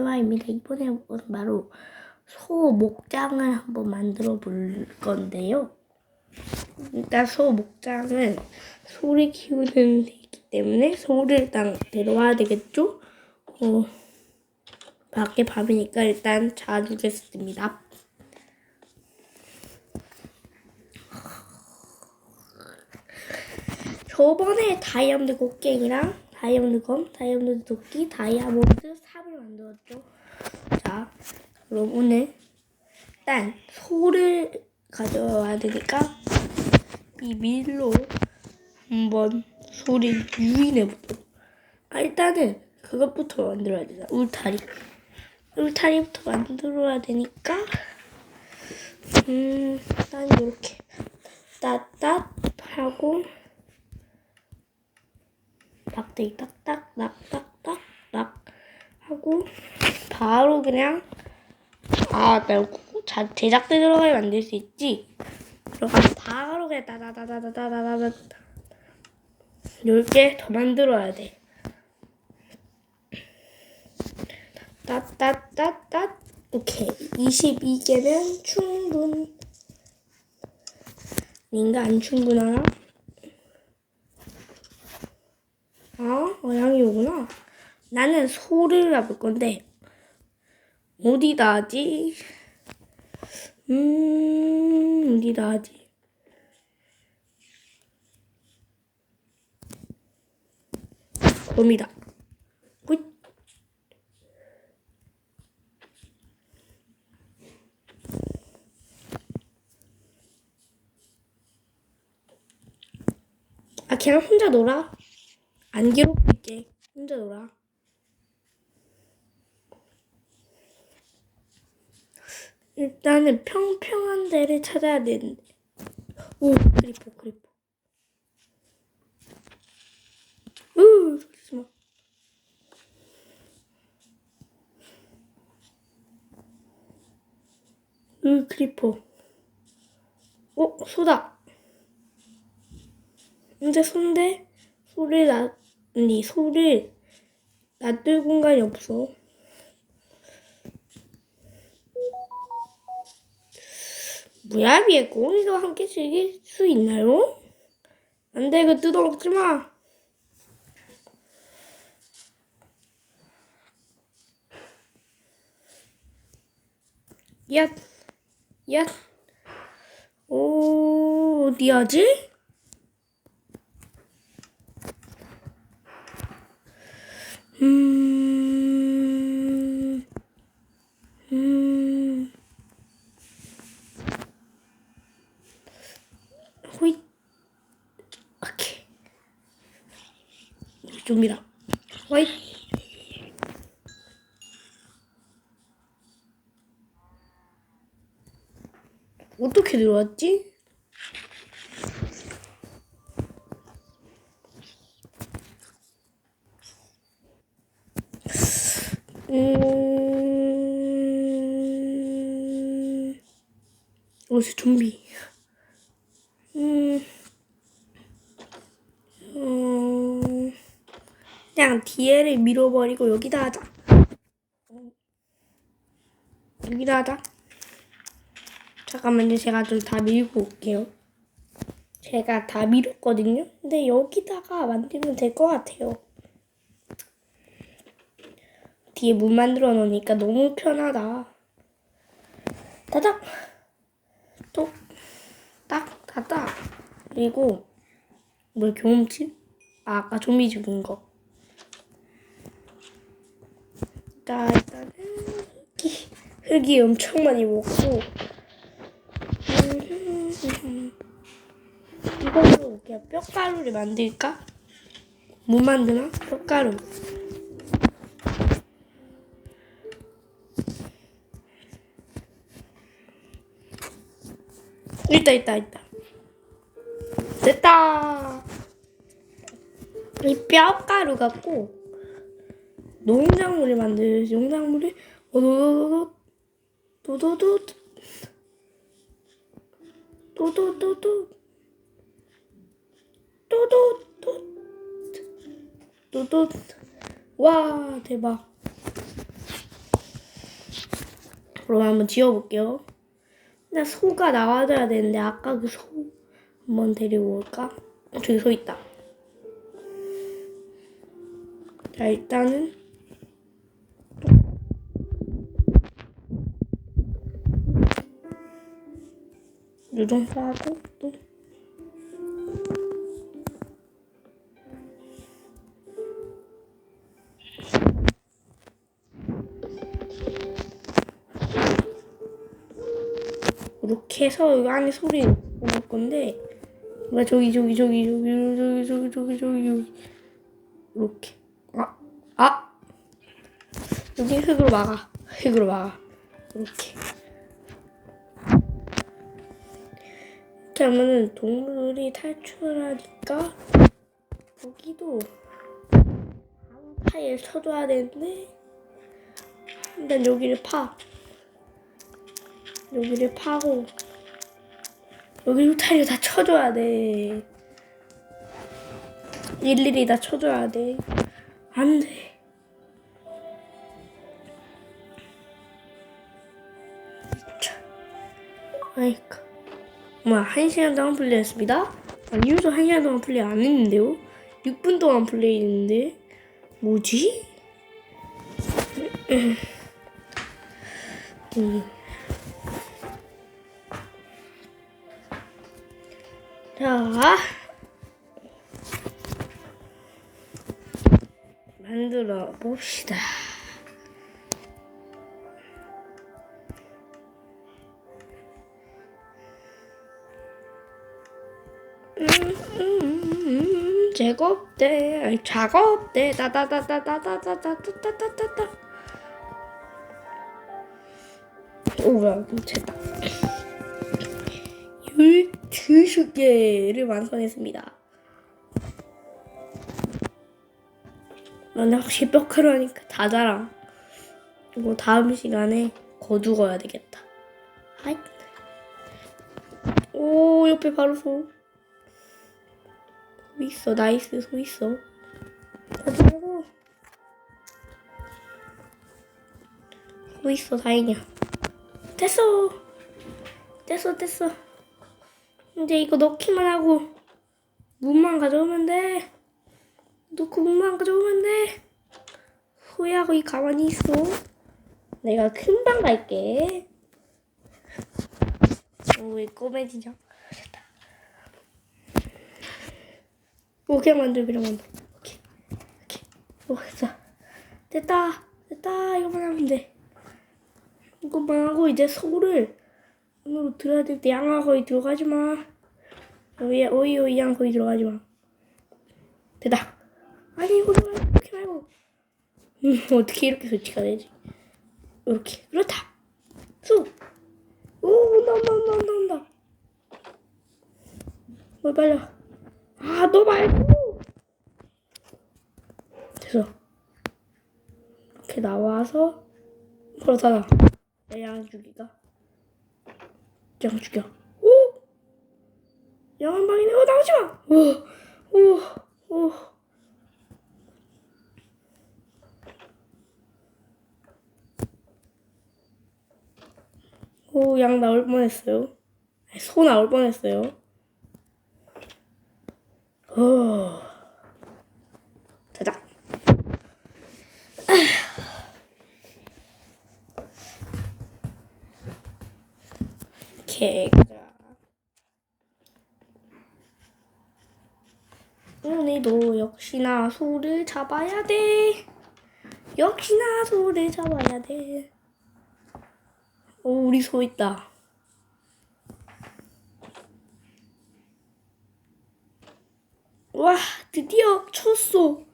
대화입니다. 이번에 바로 소 목장을 한번 만들어 볼 건데요. 일단 소 목장은 소를 키우는 데이기 때문에 소를 일단 데려와야 되겠죠? 어, 밖에 밤이니까 일단 자주겠습니다. 저번에 다이아몬드 곡괭이랑 다이아몬드 검, 다이아몬드 도끼, 다이아몬드 만들었죠. 자, 그럼 오늘 일단 소를 가져와야 되니까 이 밀로 한번 소를 유인해 보도록. 아, 일단은 그것부터 만들어야 되나? 울타리. 울타리부터 만들어야 되니까 음, 일단 이렇게 따따 하고 낙대기 딱딱 낙딱딱 낙 하고 바로 그냥 아나 제작대 들어가야 만들 수 있지? 들어가면 바로 그냥 따다다다다다다다 10개 더 만들어야 돼. 따따따따. 오케이. 22개면 충분. 인가 안 충분하나? 아, 어양이 오구나. 나는 소를 잡을 건데, 어디다 하지? 음, 어디다 하지? 곰이다. 굿. 아, 그냥 혼자 놀아. 안 괴롭힐게. 혼자 놀아. 일단은 평평한 데를 찾아야 되는데. 오, 크리퍼, 크리퍼. 으, 소리지 마. 으, 크리퍼. 어, 소다. 이제 손대 소를 놔, 아니, 소를 놔둘 공간이 없어. 위에 꼬미가 함께 즐길 수 있나요? 안 돼, 이거 뜯어먹지 마. 야, 야, 오, 어디 하지? 음, 음, 호잇, 오케이. 좀이다. 호잇. 어떻게 들어왔지? 음, 어디서 좀비? 음, 어, 그냥 뒤에를 밀어버리고 여기다 하자. 여기다 하자. 잠깐만요. 제가 좀 다 밀고 올게요. 제가 다 밀었거든요. 근데 여기다가 만들면 될 것 같아요. 뒤에 문 만들어 놓으니까 너무 편하다. 따닥! 또, 딱, 닫다. 그리고, 뭘 경험치? 아, 아까 좀비 죽인 거. 자, 일단은, 흙이, 흙이 엄청 많이 먹고, 이걸로 그냥 뼈가루를 만들까? 못 만드나? 뼈가루. 있다 있다 있다. 됐다. 이 뼈가루 갖고 농작물을 만들 농작물을 오도도도 도 도도 도도 도도 또도 또또 와 대박 그럼 한번 지어볼게요. 근데 소가 나와줘야 되는데 아까 그 소 한번 데리고 올까? 어, 저기 소 있다. 자 일단은 유정화하고 또. 이렇게 해서 여기 안에 소리 올 건데 뭐 저기 저기 저기 저기 저기 저기 저기 저기 여기. 이렇게. 아 아! 여기 흙으로 막아. 흙으로 막아. 이렇게 이렇게 하면은 동물이 탈출하니까 여기도 한 파일 쳐줘야 되는데 일단 여기를 파 여기를 파고 여기 루타리를 다 쳐줘야 돼. 일일이 다 쳐줘야 돼. 안 돼. 자, 아이고. 뭐야, 한 시간 동안 플레이했습니다. 아니, 유저 한 시간 동안 플레이 안 했는데요? 6분 동안 플레이 했는데? 뭐지? 음. 자, 만들어 봅시다. 제곱대, 아니, 작업대, 따다다다다다다다다다다다. 오, 뭐야, 됐다. 12개를 완성했습니다. 나는 확실히 뼈크라니까 다 자랑. 이거 다음 시간에 거두어야 되겠다. 하이. 오, 옆에 바로 소. 소 있어, 나이스, 소 있어. 거두고. 소 있어, 다행이야. 됐어. 됐어, 됐어. 이제 이거 넣기만 하고 물만 가져오면 돼. 넣고 물만 가져오면 돼. 소야 거기 가만히 있어. 내가 금방 갈게. 오왜 꼬매지냐? 됐다. 오 그냥 만들어 그냥 만들어. 오케이 오케이. 오 됐다. 됐다 됐다 이거만 하면 돼. 이거만 하고 이제 소를 안으로 들어야 될 때 양아 거기 들어가지 마. 오이 오이 오이 양 거기 들어가지 마. 됐다. 아니 이거 좀 이렇게 말고. 음 어떻게 이렇게 설치가 되지? 이렇게 그렇다. 쑥. 오 온다 온다 온다 온다 온다. 뭘 빨려. 아 너 말고. 됐어. 이렇게 나와서 그렇잖아. 내양 주기가. 양 죽여. 오! 양한 방이네. 어, 나오지 마! 오, 오, 오. 오, 양 나올 뻔했어요. 소 나올 뻔했어요. 오. 됐다. 이렇게 가자. 오늘도 역시나 소를 잡아야 돼. 역시나 소를 잡아야 돼. 오, 우리 소 있다. 와, 드디어 첫 소,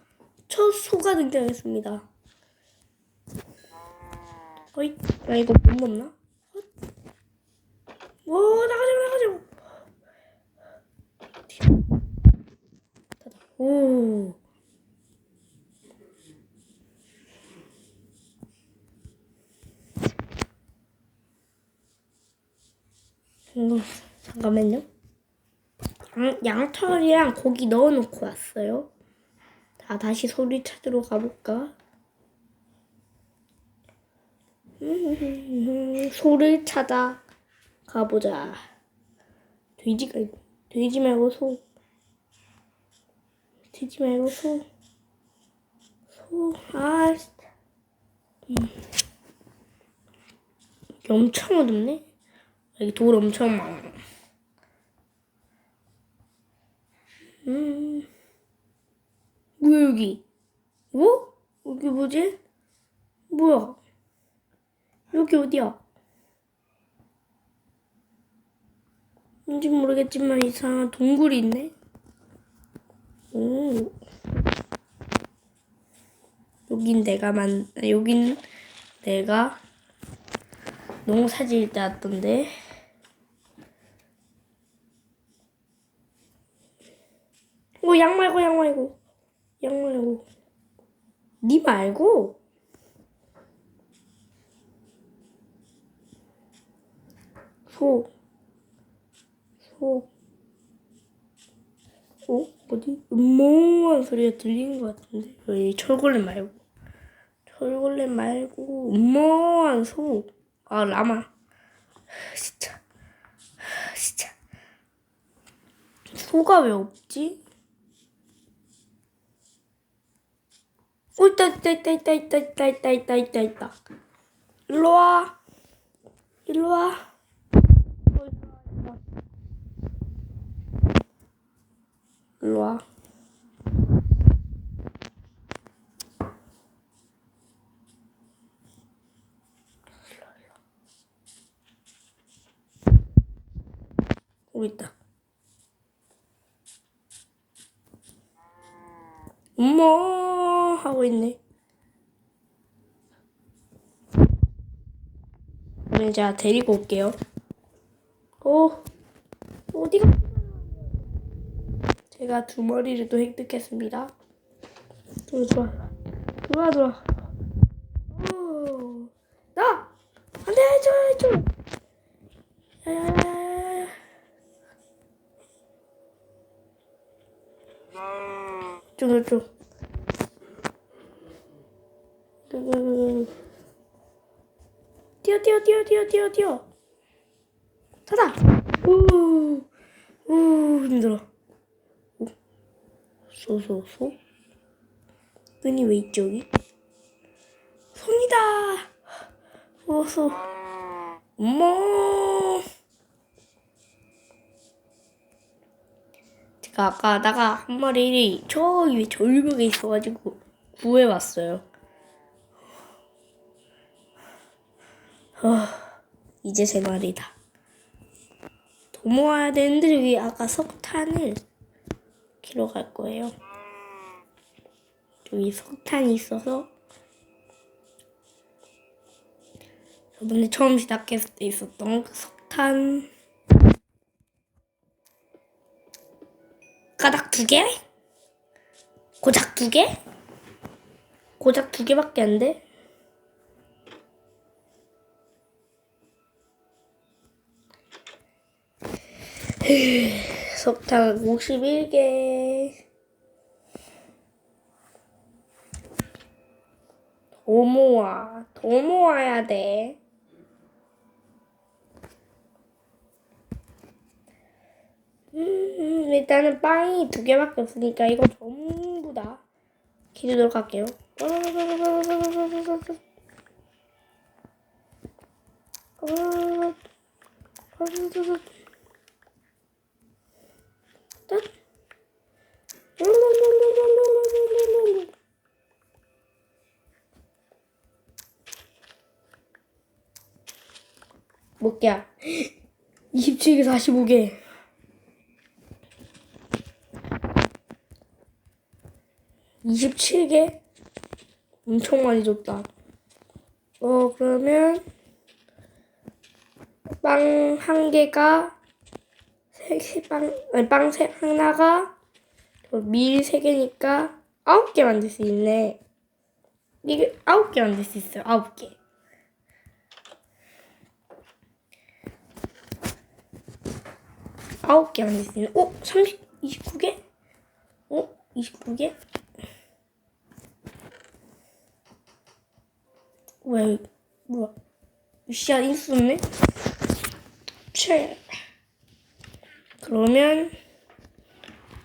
첫 소가 등장했습니다. 어이, 나 이거 못 먹나? 오, 나가자, 나가자. 닫아. 오. 음, 잠깐만요. 양, 양털이랑 고기 넣어놓고 왔어요. 자, 다시 소리 찾으러 가볼까? 음, 소를 찾아 가보자. 돼지가 있- 돼지 말고 소. 돼지 말고 소. 소. 아. 음. 엄청 어둡네. 여기 돌 엄청 많아. 음. 뭐야 여기? 어? 여기 뭐지? 뭐야? 여기 어디야? 뭔지 모르겠지만 이상한 동굴이 있네. 오. 여긴 내가 만, 아, 여긴 내가 농사 지을 때 왔던데. 오, 양 말고, 양 말고. 양 말고. 니 말고. 소. 소. 어? 어디? 음모한 소리가 들리는 것 같은데. 여기 철골렘 말고. 철골렘 말고, 음모한 소. 아, 라마. 진짜. 진짜. 소가 왜 없지? 어, 있다, 있다, 있다, 있다, 있다, 있다, 있다, 있다, 있다, 있다. 일로 와. 일로 와. 일로 와. 여기 있다. 엄마 하고 있네. 오늘 제가 데리고 올게요. 어 어디가? 제가 두 머리를 또 획득했습니다. 들어와 들어와 들어와 들어와. 오, 나 안돼 저 저. 야야야야야. 좀 좀. 좀. 뛰어 뛰어 뛰어. 타다. 오, 오 힘들어. 소소소. 끈이 왜 있지 여기? 손이다. 소소. 엄마. 제가 아까 하다가 한 마리 저기 절벽에 있어가지고 구해왔어요. 어, 이제 제 말이다. 도 모아야 되는데 여기 아까 석탄을 키러 갈 거예요. 여기 석탄이 있어서 저번에 처음 시작했을 때 있었던 그 석탄 가닥 두 개? 고작 두 개? 고작 두 개밖에 안 돼? 석탄 51개. 더 모아, 더 모아야 돼. 음, 일단은 빵이 두 개밖에 없으니까 이거 전부 다 기르도록 할게요. 몇 개야? 27개, 45개. 이십칠 개 엄청 많이 줬다. 어, 그러면 빵 한 개가 세, 세 빵, 세, 하나가 밀 세 개니까 아홉 개 만들 수 있네. 이게 아홉 개 만들 수 있어요. 아홉 개. 아홉 개 만들 수 있네. 어? 30, 29개? 어? 29개? 왜, 뭐야? 씨앗 있었네? 채. 그러면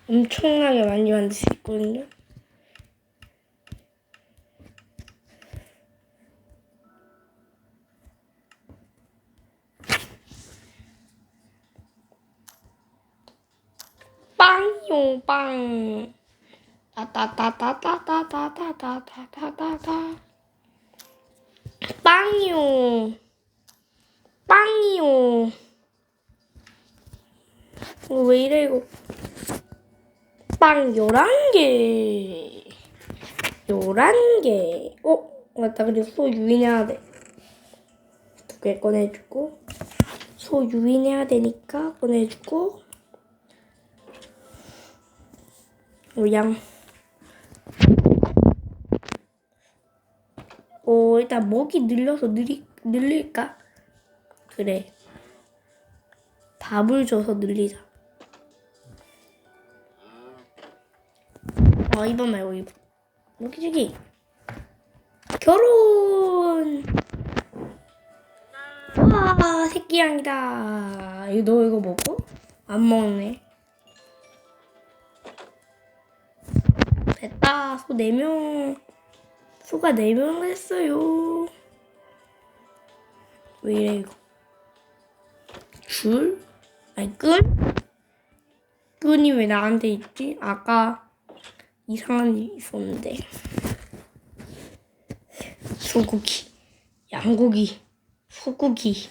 엄청나게 많이 만들 수 있거든요. 빵요 빵. 따따따따따따따따따따따. 빵이요. 빵 이요. 어, 왜 이래 이거? 빵 열한 개. 열한 개. 어 맞다 그리고 소 유인해야 돼. 두 개 꺼내주고 소 유인해야 되니까 꺼내주고 어, 양. 어 일단 먹이 늘려서 늘리 늘릴까? 그래. 밥을 줘서 늘리자. 어, 이번 말고 이번. 여기 저기. 결혼. 와, 새끼양이다. 이거 너 이거 먹어? 안 먹네. 됐다. 소 4명. 소가 4명 됐어요. 왜 이래, 이거? 줄? 아니, 끈? 끈이 왜 나한테 있지? 아까 이상한 일이 있었는데. 소고기, 양고기, 소고기.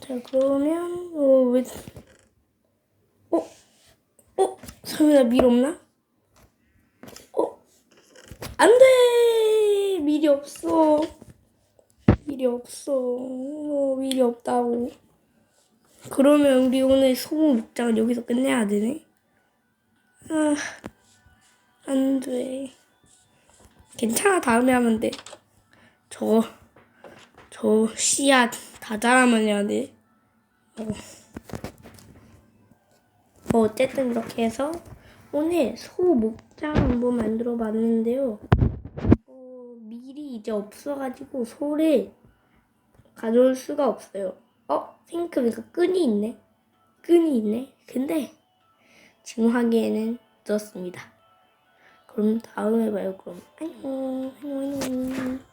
자, 그러면, 어, 왜, 어? 어? 서민아 밀 없나? 어? 안 돼! 밀이 없어. 밀이 없어. 어, 밀이 없다고. 그러면 우리 오늘 소금 목장을 여기서 끝내야 되네. 아, 안 돼. 괜찮아, 다음에 하면 돼. 저, 저 씨앗 다 자라면 해야 돼. 어. 뭐 어쨌든 이렇게 해서 오늘 소 목장 한번 만들어 봤는데요. 어, 밀이 이제 없어가지고 소를 가져올 수가 없어요. 어? 생각해보니까 끈이 있네. 끈이 있네. 근데 지금 하기에는 늦었습니다. 그럼 다음에 봐요. 그럼 안녕. 안녕. 안녕.